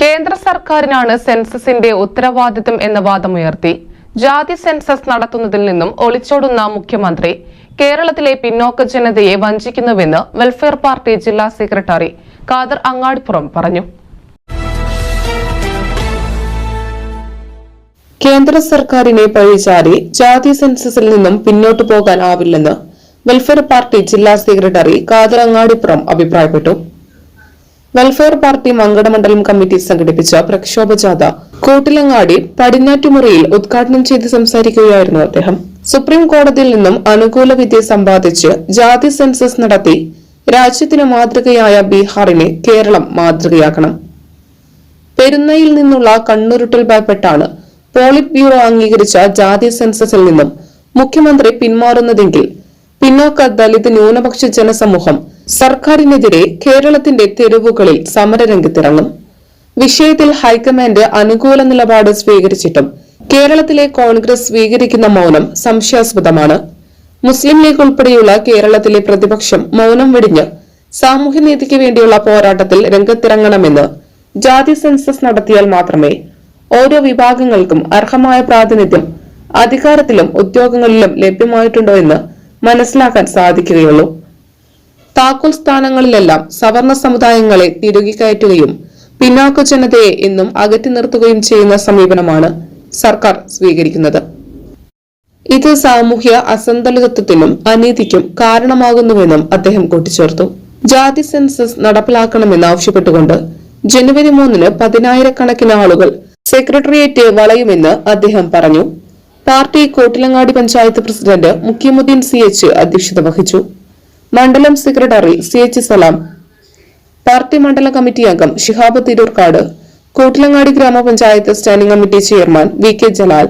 കേന്ദ്ര സർക്കാരിനാണ് സെൻസസിന്റെ ഉത്തരവാദിത്തം എന്ന വാദമുയർത്തി. ജാതി സെൻസസ് നടത്തുന്നതിൽ നിന്നും ഒളിച്ചോടുന്ന മുഖ്യമന്ത്രി കേരളത്തിലെ പിന്നോക്ക ജനതയെ വഞ്ചിക്കുന്നുവെന്ന് വെൽഫെയർ പാർട്ടി ജില്ലാ സെക്രട്ടറി കാദർ അങ്ങാടിപ്പുറം പറഞ്ഞു. കേന്ദ്ര സർക്കാരിനെ പഴിചാരി ജാതി സെൻസസിൽ നിന്നും പിന്നോട്ടു പോകാനാവില്ലെന്ന് വെൽഫെയർ പാർട്ടി ജില്ലാ സെക്രട്ടറി കാദർ അങ്ങാടിപ്പുറം അഭിപ്രായപ്പെട്ടു. വെൽഫെയർ പാർട്ടി മങ്കടമണ്ഡലം കമ്മിറ്റി സംഘടിപ്പിച്ച പ്രക്ഷോഭ ജാഥ കൂട്ടിലങ്ങാടി പടിഞ്ഞാറ്റുമുറിയിൽ ഉദ്ഘാടനം ചെയ്ത് സംസാരിക്കുകയായിരുന്നു അദ്ദേഹം. സുപ്രീം കോടതിയിൽ നിന്നും അനുകൂല വിദ്യ സമ്പാദിച്ച് ജാതി സെൻസസ് നടത്തി രാജ്യത്തിന് മാതൃകയായ ബീഹാറിനെ കേരളം മാതൃകയാക്കണം. പെരുന്നയിൽ നിന്നുള്ള കണ്ണുരുട്ടൽ ഭയപ്പെട്ടാണ് പോളിറ്റ് ബ്യൂറോ അംഗീകരിച്ച ജാതി സെൻസസിൽ നിന്നും മുഖ്യമന്ത്രി പിന്മാറുന്നതെങ്കിൽ പിന്നോക്ക ദലിത് ന്യൂനപക്ഷ ജനസമൂഹം സർക്കാരിനെതിരെ കേരളത്തിന്റെ തെരുവുകളിൽ സമരരംഗത്തിറങ്ങും. വിഷയത്തിൽ ഹൈക്കമാൻഡ് അനുകൂല നിലപാട് സ്വീകരിച്ചിട്ടും കേരളത്തിലെ കോൺഗ്രസ് സ്വീകരിക്കുന്ന മൗനം സംശയാസ്പദമാണ്. മുസ്ലിം ലീഗ് ഉൾപ്പെടെയുള്ള കേരളത്തിലെ പ്രതിപക്ഷം മൗനം വെടിഞ്ഞ് സാമൂഹ്യനീതിക്ക് വേണ്ടിയുള്ള പോരാട്ടത്തിൽ രംഗത്തിറങ്ങണമെന്ന് ജാതി സെൻസസ് നടത്തിയാൽ മാത്രമേ ഓരോ വിഭാഗങ്ങൾക്കും അർഹമായ പ്രാതിനിധ്യം അധികാരത്തിലും ഉദ്യോഗങ്ങളിലും ലഭ്യമായിട്ടുണ്ടോ എന്ന് മനസ്സിലാക്കാൻ സാധിക്കുകയുള്ളൂ. താക്കോൽ സ്ഥാനങ്ങളിലെല്ലാം സവർണ സമുദായങ്ങളെ തിരുകിക്കയറ്റുകയും പിന്നാക്ക ജനതയെ എന്നും അകറ്റി നിർത്തുകയും ചെയ്യുന്ന സമീപനമാണ് സർക്കാർ സ്വീകരിക്കുന്നത്. ഇത് സാമൂഹ്യ അസന്തുലിതത്വത്തിനും അനീതിക്കും കാരണമാകുന്നുവെന്നും അദ്ദേഹം കൂട്ടിച്ചേർത്തു. ജാതി സെൻസസ് നടപ്പിലാക്കണമെന്ന് ആവശ്യപ്പെട്ടുകൊണ്ട് ജനുവരി മൂന്നിന് പതിനായിരക്കണക്കിന് ആളുകൾ സെക്രട്ടേറിയറ്റ് വളയുമെന്ന് അദ്ദേഹം പറഞ്ഞു. Party Kottilangadi panchayat president Mukhyamuddin C H അധ്യക്ഷത വഹിച്ചു. മണ്ഡലം secretary C H Salam party മണ്ഡല കമ്മിറ്റി അംഗം ഷിഹാബ് തിരൂർക്കാട് കൂട്ടിലങ്ങാടി ഗ്രാമപഞ്ചായത്ത് standing committee chairman V K Jalal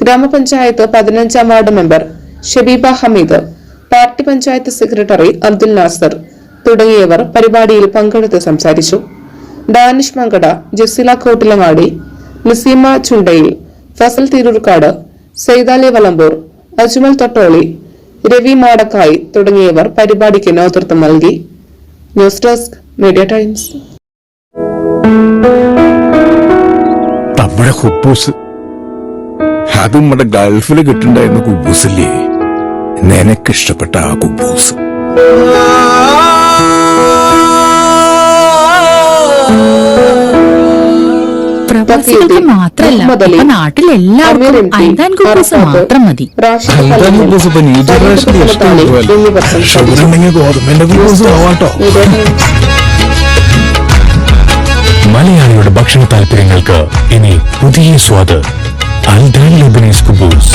ഗ്രാമപഞ്ചായത്ത് പതിനഞ്ചാം ward member Shabeeba Hameed party panchayat secretary Abdul Nasar തുടങ്ങിയവർ പരിപാടിയിൽ പങ്കെടുത്ത് സംസാരിച്ചു. ഡാനിഷ് മങ്കട ജസില കോട്ടിലങ്ങാടി നസീമ ചുണ്ടയിൽ ഫസൽ തിരൂർക്കാട് സെയ്താലി വലമ്പൂർ അജ്മൽ തൊട്ടോളി രവി മാടക്കായി തുടങ്ങിയവർ പരിപാടിക്ക് നേതൃത്വം നൽകി. News desk media times. നമ്മുടെ കുബൂസ്. അത് നമ്മുടെ ഗൾഫിൽ കിട്ടുണ്ടായിരുന്ന കുബൂസില്ലേ? നിനക്കിഷ്ടപ്പെട്ട ആ കുബൂസ്. കുബൂസ് ആവാട്ടോ മീഡിയ ടൈംസ് മലയാളിയുടെ ഭക്ഷണ താല്പര്യങ്ങൾക്ക് ഇനി പുതിയ സ്വാദ്. അൽദാൻ ലബനീസ് കുബൂസ്